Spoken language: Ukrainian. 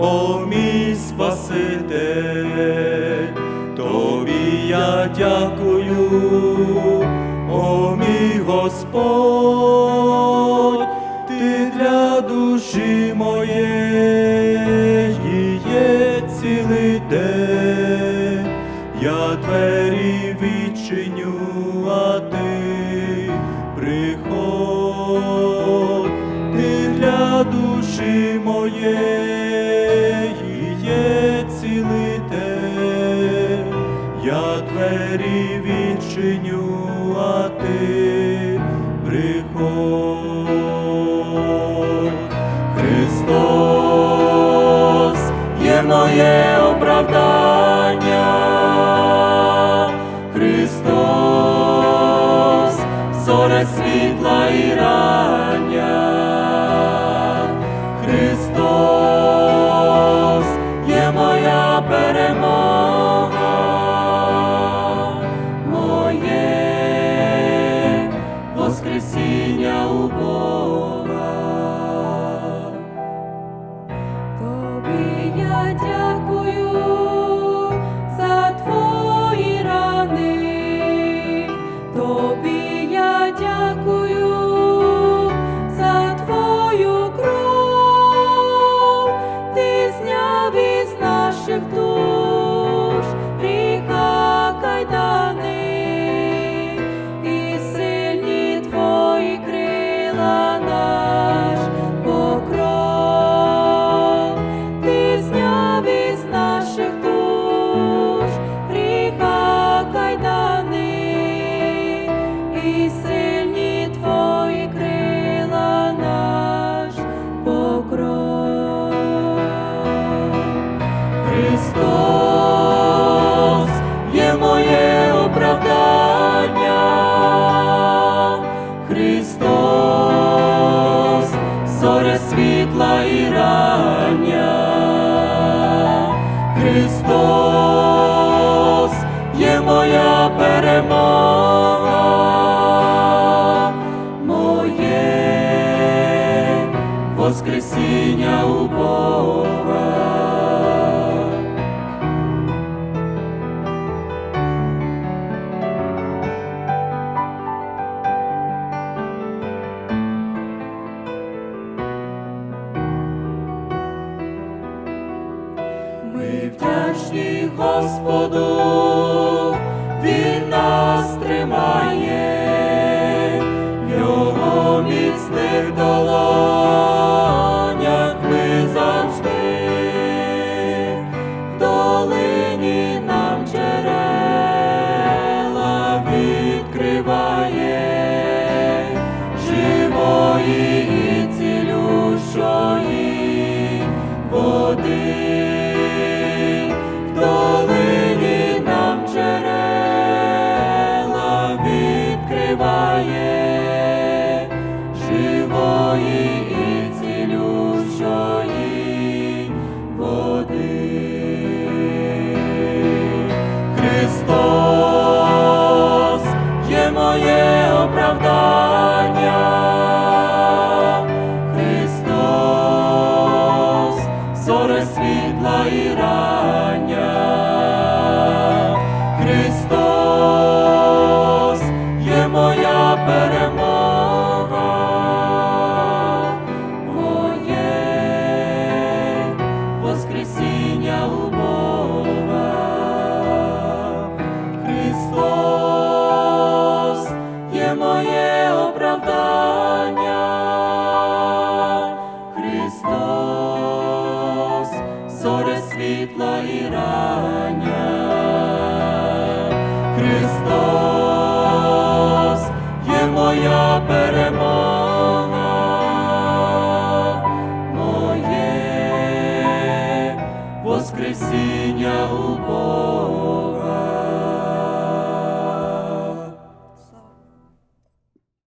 о мій Спаситель, тобі я дякую, о мій Господь, ти для душі моєї є цілий день, я двері відчиню, а ти приходь, душі моєї є цілитель, я двері відчиню, а ти приходь. Христос є моє Тобі світла Господу, Він нас тримає, в його міцних долонях ми завжди, в долині нам джерела відкриває, живої і цілющої води. І цілющої води. Христос є моє оправдання, Христос, зоре світла і рання, Христос є моя перемога, Твоя перемога, моє Воскресіння у Бога.